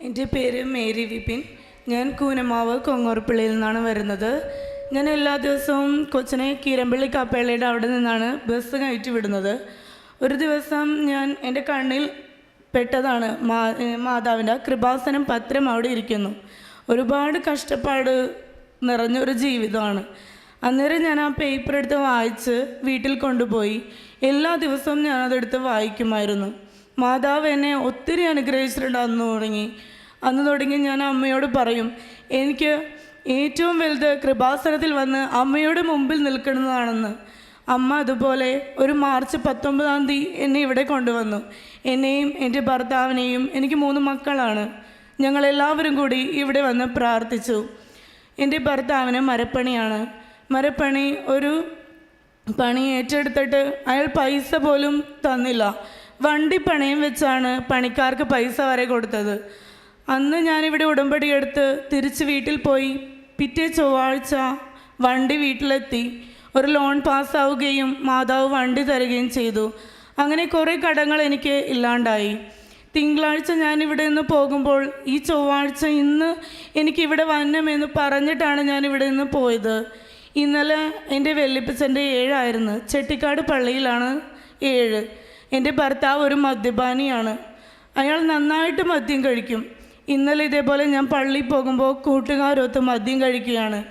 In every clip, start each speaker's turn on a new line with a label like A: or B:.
A: എന്റെ പേര് മേരി വിപിൻ. ഞാൻ കൂനമാവ് കൊങ്ങോർപ്പിള്ളിയിൽ നിന്നാണ് വരുന്നത്. ഞാൻ എല്ലാ ദിവസവും കൊച്ചിനെ കീരമ്പള്ളി കാപ്പേളയുടെ അവിടെ നിന്നാണ് ബസ് കയറ്റി വിടുന്നത്. ഒരു ദിവസം ഞാൻ എന്റെ കണ്ണിൽ പെട്ടതാണ് മാ മാതാവിന്റെ കൃപാസനം പത്രം അവിടെ ഇരിക്കുന്നു. ഒരുപാട് കഷ്ടപ്പാട് നിറഞ്ഞൊരു ജീവിതമാണ്. അന്നേരം ഞാൻ ആ പേപ്പർ എടുത്ത് വായിച്ച് വീട്ടിൽ കൊണ്ടുപോയി. എല്ലാ ദിവസവും ഞാനതെടുത്ത് വായിക്കുമായിരുന്നു. മാതാവ് എന്നെ ഒത്തിരി അനുഗ്രഹിച്ചിട്ടുണ്ട് അന്ന് തുടങ്ങി. അന്ന് തുടങ്ങി ഞാൻ അമ്മയോട് പറയും എനിക്ക് ഏറ്റവും വലുത് കൃപാസനത്തിൽ വന്ന് അമ്മയുടെ മുമ്പിൽ നിൽക്കുന്നതാണെന്ന്. അമ്മ അതുപോലെ ഒരു മാർച്ച് പത്തൊമ്പതാം തീയതി എന്നെ ഇവിടെ കൊണ്ടുവന്നു. എന്നെയും എന്റെ ഭർത്താവിനെയും എനിക്ക് മൂന്ന് മക്കളാണ്. ഞങ്ങളെല്ലാവരും കൂടി ഇവിടെ വന്ന് പ്രാർത്ഥിച്ചു. എന്റെ ഭർത്താവിന് മരപ്പണിയാണ്. മരപ്പണി ഒരു പണി ഏറ്റെടുത്തിട്ട് അയാൾ പൈസ പോലും തന്നില്ല. വണ്ടി പണയം വെച്ചാണ് പണിക്കാർക്ക് പൈസ വരെ കൊടുത്തത്. അന്ന് ഞാനിവിടെ ഉടമ്പടി എടുത്ത് തിരിച്ച് വീട്ടിൽ പോയി പിറ്റേ ചൊവ്വാഴ്ച വണ്ടി വീട്ടിലെത്തി. ഒരു ലോൺ പാസ്സാവുകയും മാതാവ് വണ്ടി തരികയും ചെയ്തു. അങ്ങനെ കുറേ കടങ്ങൾ എനിക്ക് ഇല്ലാണ്ടായി. തിങ്കളാഴ്ച ഞാൻ ഇവിടെ നിന്ന് പോകുമ്പോൾ ഈ ചൊവ്വാഴ്ച ഇന്ന് എനിക്കിവിടെ വന്നമെന്ന് പറഞ്ഞിട്ടാണ് ഞാൻ ഇവിടെ നിന്ന് പോയത്. ഇന്നലെ എന്റെ വെല്ലിപ്പച്ചന്റെ ഏഴായിരുന്നു. ചെട്ടിക്കാട് പള്ളിയിലാണ് ഏഴ്. എന്റെ ഭർത്താവ് ഒരു മദ്യപാനിയാണ്. അയാൾ നന്നായിട്ട് മദ്യം കഴിക്കും. ഇന്നലെ ഇതേപോലെ ഞാൻ പള്ളിയിൽ പോകുമ്പോൾ കൂട്ടുകാരൊത്ത് മദ്യം കഴിക്കുകയാണ്.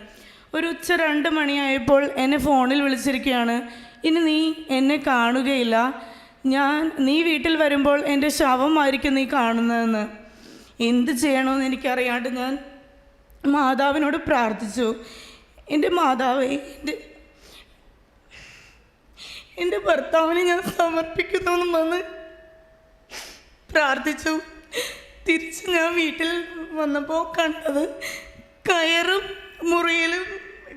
A: ഒരു ഉച്ച രണ്ട് മണിയായപ്പോൾ എന്നെ ഫോണിൽ വിളിച്ചിരിക്കുകയാണ്. ഇനി നീ എന്നെ കാണുകയില്ല. ഞാൻ നീ വീട്ടിൽ വരുമ്പോൾ എന്റെ ശവമായിരിക്കും നീ കാണുന്നതെന്ന്. എന്ത് ചെയ്യണമെന്ന് എനിക്കറിയാണ്ട് ഞാൻ മാതാവിനോട് പ്രാർത്ഥിച്ചു. എന്റെ മാതാവേ എന്റെ എന്റെ ഭർത്താവിനെ ഞാൻ സമർപ്പിക്കുന്നു വന്ന് പ്രാർത്ഥിച്ചു. തിരിച്ച് ഞാൻ വീട്ടിൽ വന്നപ്പോൾ കണ്ടത് കയറും മുറിയിലും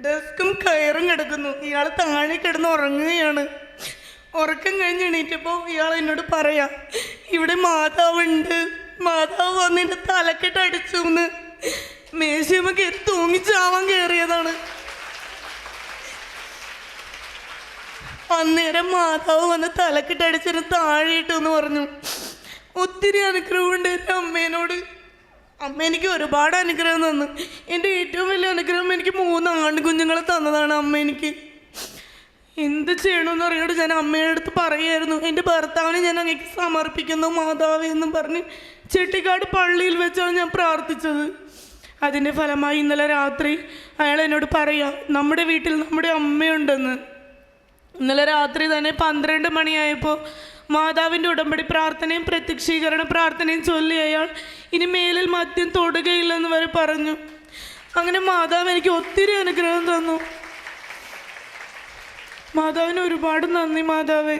A: ഡെസ്കും കയറും കിടക്കുന്നു. ഇയാൾ താഴെ കിടന്ന് ഉറങ്ങുകയാണ്. ഉറക്കം കഴിഞ്ഞ് എണീറ്റപ്പോൾ ഇയാൾ എന്നോട് പറയാം ഇവിടെ മാതാവുണ്ട്. മാതാവ് വന്ന് എന്റെ തലക്കെട്ട് അടിച്ചു എന്ന് മേശയമ്മ കയറി തൂങ്ങിച്ചാവാൻ കയറിയതാണ് അന്നേരം മാതാവ് വന്ന് തലക്കെട്ടടിച്ചിന് താഴെ ഇട്ടു എന്ന് പറഞ്ഞു. ഒത്തിരി അനുഗ്രഹം ഉണ്ട് എന്റെ അമ്മേനോട്. അമ്മ എനിക്ക് ഒരുപാട് അനുഗ്രഹം തന്നു. എന്റെ ഏറ്റവും വലിയ അനുഗ്രഹം എനിക്ക് മൂന്ന് ആൺകുഞ്ഞുങ്ങളെ തന്നതാണ് അമ്മ എനിക്ക്. എന്ത് ചെയ്യണമെന്ന് അറിയാണ്ട് ഞാൻ അമ്മയുടെ അടുത്ത് പറയായിരുന്നു എന്റെ ഭർത്താവിനെ ഞാൻ അങ്ങേക്ക് സമർപ്പിക്കുന്നു മാതാവേ എന്നും പറഞ്ഞ് ചെട്ടിക്കാട് പള്ളിയിൽ വെച്ചാണ് ഞാൻ പ്രാർത്ഥിച്ചത്. അതിന്റെ ഫലമായി ഇന്നലെ രാത്രി അയാൾ എന്നോട് പറയാം നമ്മുടെ വീട്ടിൽ നമ്മുടെ അമ്മയുണ്ടെന്ന്. ഇന്നലെ രാത്രി തന്നെ പന്ത്രണ്ട് മണിയായപ്പോൾ മാതാവിന്റെ ഉടമ്പടി പ്രാർത്ഥനയും പ്രത്യക്ഷീകരണ പ്രാർത്ഥനയും ചൊല്ലി അയാൾ ഇനി മേലിൽ മദ്യം തൊടുകയില്ലെന്ന് വരെ പറഞ്ഞു. അങ്ങനെ മാതാവ് എനിക്ക് ഒത്തിരി അനുഗ്രഹം തന്നു. മാതാവിന് ഒരുപാട് നന്ദി മാതാവേ.